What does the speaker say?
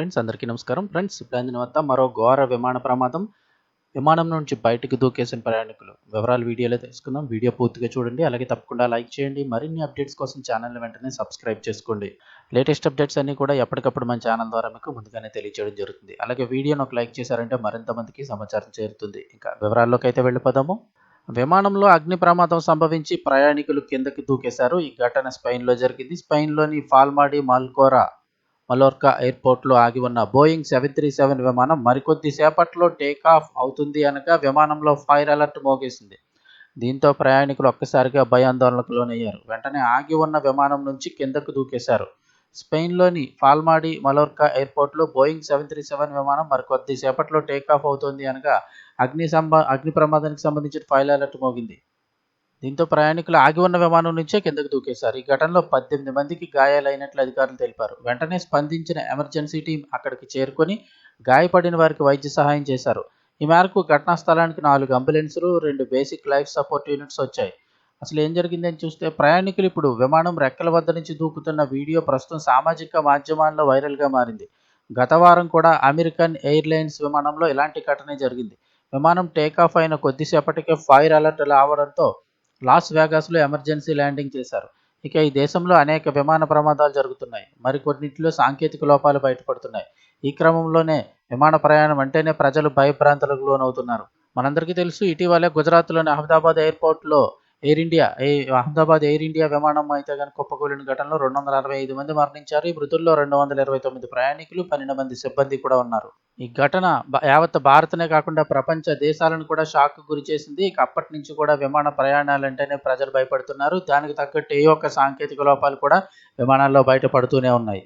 Friends అందరికీ నమస్కారం. Friends ఇప్పుడు వద్ద మరో ఘోర విమాన ప్రమాదం. విమానం నుంచి బయటకు దూకేసిన ప్రయాణికులు. వివరాలు వీడియోలో తెలుసుకుందాం. వీడియో పూర్తిగా చూడండి. అలాగే తప్పకుండా లైక్ చేయండి. మరిన్ని అప్డేట్స్ కోసం ఛానల్ వెంటనే సబ్స్క్రైబ్ చేసుకోండి. లేటెస్ట్ అప్డేట్స్ అన్ని కూడా ఎప్పటికప్పుడు మన ఛానల్ ద్వారా మీకు ముందుగానే తెలియజేయడం జరుగుతుంది. అలాగే వీడియోను ఒక లైక్ చేశారంటే మరింత మందికి సమాచారం చేరుతుంది. ఇంకా వివరాల్లోకి అయితే వెళ్ళిపోదాము. విమానంలో అగ్ని ప్రమాదం సంభవించి ప్రయాణికులు కిందకి దూకేశారు. ఈ ఘటన స్పెయిన్లో జరిగింది. స్పెయిన్లోని ఫాల్మాడి మాల్కోరా మలోర్కా ఎయిర్పోర్ట్లో ఆగి ఉన్న బోయింగ్ సెవెన్ త్రీ సెవెన్ విమానం మరికొద్దిసేపట్లో టేకాఫ్ అవుతుంది అనగా విమానంలో ఫైర్ అలర్ట్ మోగేసింది. దీంతో ప్రయాణికులు ఒక్కసారిగా భయాందోళనకు లోనయ్యారు వెంటనే ఆగి ఉన్న విమానం నుంచి కిందకు దూకేశారు. స్పెయిన్లోని ఫాల్మాడి మలోర్కా ఎయిర్పోర్ట్లో బోయింగ్ సెవెన్ త్రీ సెవెన్ విమానం మరికొద్దిసేపట్లో టేకాఫ్ అవుతుంది అనగా అగ్ని సంబ అగ్ని ప్రమాదానికి సంబంధించిన ఫైర్ అలర్ట్ మోగింది. దీంతో ప్రయాణికులు ఆగి ఉన్న విమానం నుంచే కిందకు దూకేశారు. ఈ ఘటనలో పద్దెనిమిది మందికి గాయాలైనట్లు అధికారులు తెలిపారు. వెంటనే స్పందించిన ఎమర్జెన్సీ టీం అక్కడికి చేరుకొని గాయపడిన వారికి వైద్య సహాయం చేశారు. ఈ మేరకు ఘటనా స్థలానికి నాలుగు అంబులెన్సులు రెండు బేసిక్ లైఫ్ సపోర్ట్ యూనిట్స్ వచ్చాయి. అసలు ఏం జరిగిందని చూస్తే ప్రయాణికులు ఇప్పుడు విమానం రెక్కల వద్ద నుంచి దూకుతున్న వీడియో ప్రస్తుతం సామాజిక మాధ్యమాల్లో వైరల్గా మారింది. గత వారం కూడా అమెరికన్ ఎయిర్లైన్స్ విమానంలో ఇలాంటి ఘటనే జరిగింది. విమానం టేకాఫ్ అయిన కొద్దిసేపటికే ఫైర్ అలర్ట్ రావడంతో లాస్ వేగాస్లో ఎమర్జెన్సీ ల్యాండింగ్ చేశారు. ఇక ఈ దేశంలో అనేక విమాన ప్రమాదాలు జరుగుతున్నాయి. మరికొన్నింటిలో సాంకేతిక లోపాలు బయటపడుతున్నాయి. ఈ క్రమంలోనే విమాన ప్రయాణం అంటేనే ప్రజలు భయభ్రాంతులకు లోనవుతున్నారు. మనందరికీ తెలుసు ఇటీవలే గుజరాత్లోని అహ్మదాబాద్ ఎయిర్పోర్ట్లో Air India Ahmedabad Air India విమానం అయితే కనుక కుప్పకూలిన ఘటనలో రెండు వందల అరవై ఐదు మంది మరణించారు. ఈ మృతుల్లో రెండు వందల ఇరవై తొమ్మిది ప్రయాణికులు పన్నెండు మంది సిబ్బంది కూడా ఉన్నారు. ఈ ఘటన యావత్ భారత్నే కాకుండా ప్రపంచ దేశాలను కూడా షాక్ గురి చేసింది. ఇక అప్పటి నుంచి కూడా విమాన ప్రయాణాలంటేనే ప్రజలు భయపడుతున్నారు. దానికి తగ్గట్టు ఏ ఒక్క సాంకేతిక లోపాలు కూడా విమానాల్లో బయటపడుతూనే ఉన్నాయి.